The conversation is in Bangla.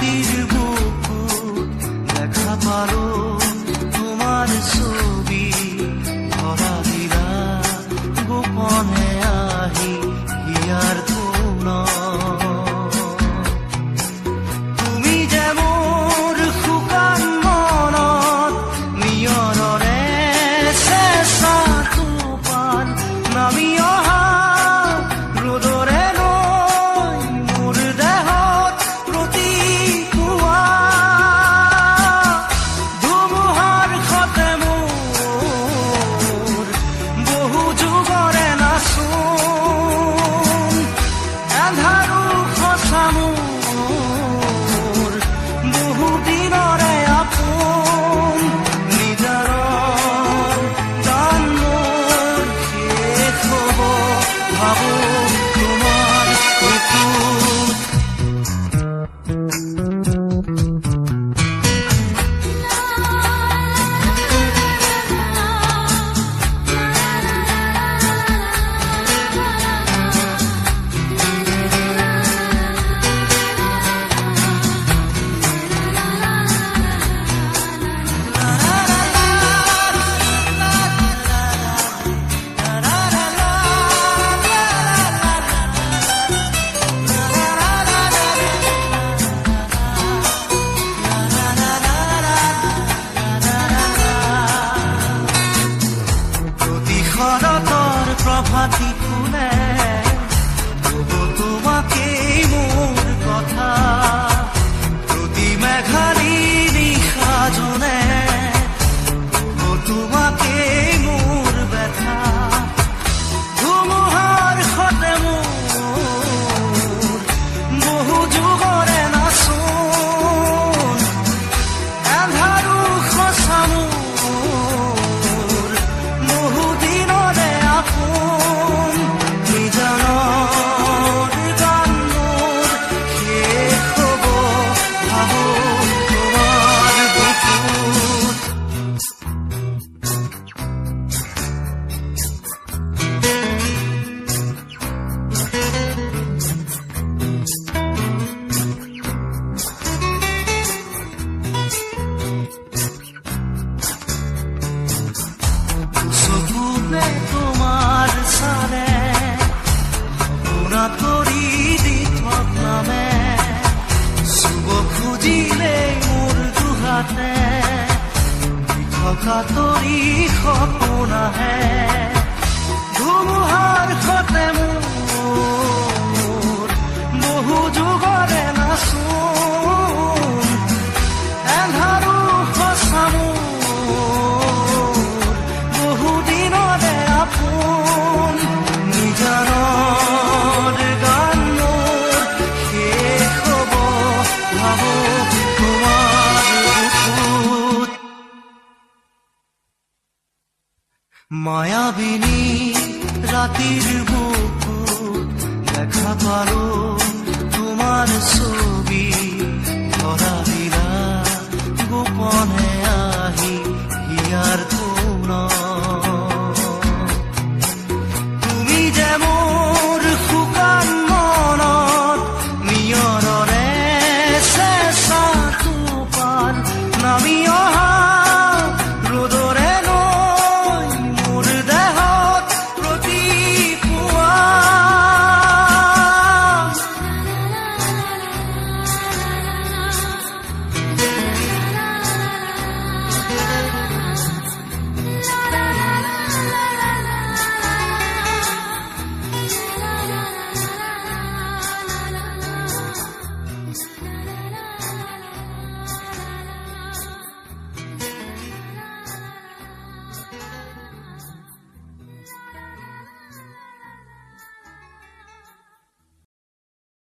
tiru 起不来。দুহাতে থকা তৰি সপোন আহে ধুমুহাৰ সতে মোৰ মায়াবিনী রাতির বুকুর দেখা পারো তোমার ছবি, ধরা দিলা গোপনে আহি ইয়ার তোন তুমি যেমন শুকান মনত নিয়ৰৰে চেঁচা তোপান নামি